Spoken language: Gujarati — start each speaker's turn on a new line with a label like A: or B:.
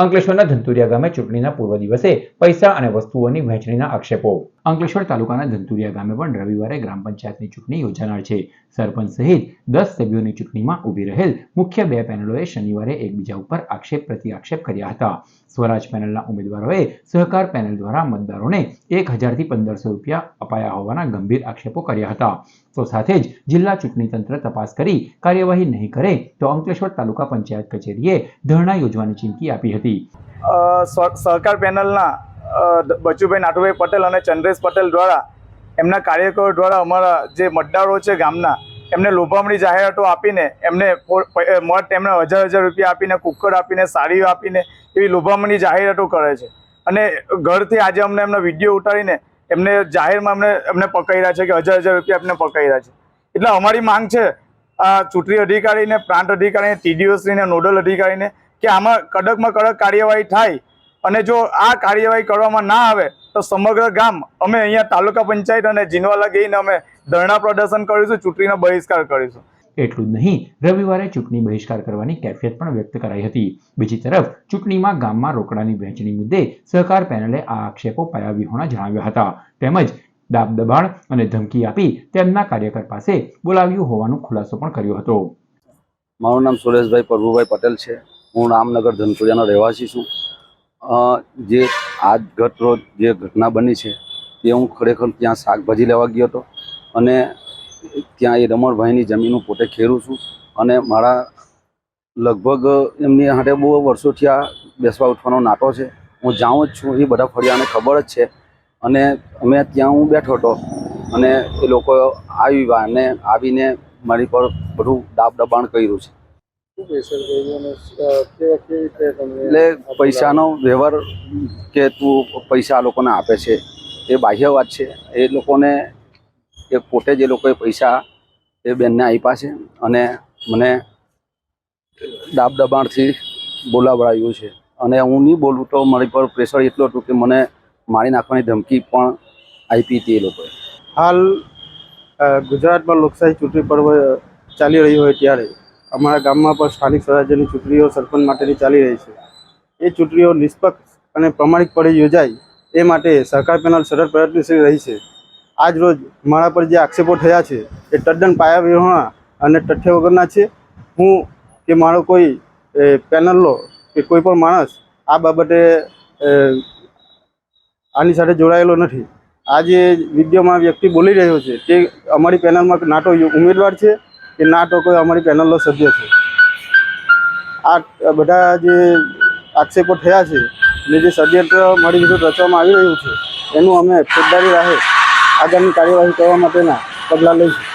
A: અંકલેશ્વરના ધંતુરિયા ગામે ચૂંટણીના પૂર્વ દિવસે પૈસા અને વસ્તુઓની વહેંચણીના આક્ષેપો. અંકલેશ્વર તાલુકાના ધંતુરિયા ગામે પણ રવિવારે ગ્રામ પંચાયતની ચૂંટણી યોજાનાર છે. સરપંચ સહિત દસ સભ્યોની ચૂંટણીમાં ઊભી રહેલ મુખ્ય બે પેનલોએ શનિવારે એકબીજા ઉપર આક્ષેપ પ્રતિ આક્ષેપ કર્યા હતા. સ્વરાજ પેનલના ઉમેદવારોએ સહકાર પેનલ દ્વારા મતદારોને એક હજારથી પંદરસો રૂપિયા અપાયા હોવાના ગંભીર આક્ષેપો કર્યા હતા. તો સાથે જ જિલ્લા ચૂંટણી તંત્ર તપાસ કરી કાર્યવાહી નહીં કરે તો અંકલેશ્વર તાલુકા પંચાયત કચેરીએ ધરણા યોજવાની ચીમકી આપી હતી.
B: સહકાર પેનલના બચુભાઈ નાટુભાઈ પટેલ અને ચંદ્રેશ પટેલ દ્વારા એમના કાર્યકરો દ્વારા અમારા જે મતદારો છે ગામના, એમને લોભામણી જાહેરાતો આપીને એમને મત એમને હજાર હજાર રૂપિયા આપીને કુકર આપીને, સાડીઓ આપીને એવી લોભામણી જાહેરાતો કરે છે. અને ઘરથી આજે અમને એમનો વીડિયો ઉતારીને એમને જાહેરમાં અમને, એમને પકડ્યા છે કે હજાર હજાર રૂપિયા એમને પકડ્યા છે. એટલે અમારી માંગ છે આ ચૂંટણી અધિકારીને પ્રાંત અધિકારીને, ટીડીઓશ્રીને, નોડલ અધિકારીને કે આમાં કડકમાં કડક કાર્યવાહી થાય અને જો આ કાર્યવાહી કરવામાં ના આવે તો સમગ્ર ગામ અમે અહીંયા તાલુકા પંચાયત અને જીનવાલા ગઈને અમે ધરણા પ્રદર્શન કરીશું ચૂંટણીનો બહિષ્કાર કરીશું.
A: એટલું જ નહીં રવિવારે ચૂંટણી બહિષ્કાર કરવાની કેફિયત પણ વ્યક્ત કરાઈ હતી. બીજી તરફ ચૂંટણીમાં ગામમાં રોકડાની વહેંચણી મુદ્દે સહકાર પેનલે આ આક્ષેપો પાયા હોણા જણાવ્યા હતા. તેમજ દાબ દબાણ અને ધમકી આપી તેમના કાર્યકર પાસે બોલાવ્યું હોવાનો ખુલાસો પણ કર્યો હતો.
C: મારું નામ સુરેશભાઈ પ્રભુભાઈ પટેલ છે. હું રામનગર ધનસુરિયાનો રહેવાસી છું. જે આજ ગત જે ઘટના બની છે, તે હું ખરેખર ત્યાં શાકભાજી લેવા ગયો હતો અને ત્યાં એ રમણભાઈની જમીન હું પોતે ખેરું છું અને મારા લગભગ એમની હાટે બહુ વર્ષોથી આ બેસવા ઉઠવાનો નાટો છે. હું જાઉં જ છું, એ બધા ફળિયાને ખબર જ છે અને અમે ત્યાં હું બેઠો હતો અને એ લોકો આવ્યા અને આવીને મારી પર બધું દાબ દબાણ કર્યું છે. એટલે પૈસાનો વ્યવહાર કે તું પૈસા આ લોકોને આપે છે, એ બાહ્ય વાત છે. એ લોકોને એ પોતે જે લોકોએ પૈસા એ બેનને આપ્યા છે અને મને દાબ દબાણથી બોલાવડાવ્યું છે. અને હું નહીં બોલું તો મારી પર પ્રેશર એટલું હતું કે મને મારી નાખવાની ધમકી પણ આપી હતી એ લોકોએ.
D: હાલ ગુજરાતમાં લોકશાહી ચૂંટણી પર્વ ચાલી રહ્યું હોય ત્યારે અમારા ગામમાં પણ સ્થાનિક સ્વરાજ્યની ચૂંટણીઓ સરપંચ માટેની ચાલી રહી છે. એ ચૂંટણીઓ નિષ્પક્ષ અને પ્રમાણિકપણે યોજાય એ માટે સહકાર પેનલ સતત પ્રયત્નશીલ રહી છે. આજ રોજ મારા પર જે આક્ષેપો થયા છે એ તદ્દન પાયાવિહોણા અને તથ્ય વગરના છે. હું કે મારો કોઈ પેનલનો કે કોઈ પણ માણસ આ બાબતે આની સાથે જોડાયેલો નથી. આ જે વ્યક્તિ બોલી રહ્યો છે તે અમારી પેનલમાં ના તો ઉમેદવાર છે. કે ના તો કોઈ અમારી પેનલનો સભ્ય છે. આ બધા જે આક્ષેપો થયા છે અને જે ષડયંત્ર મળી વિરુદ્ધ રચવામાં આવી રહ્યું છે, એનું અમે ફોજદારી રાહે આગામી કાર્યવાહી કરવા માટેના પગલાં લઈશું.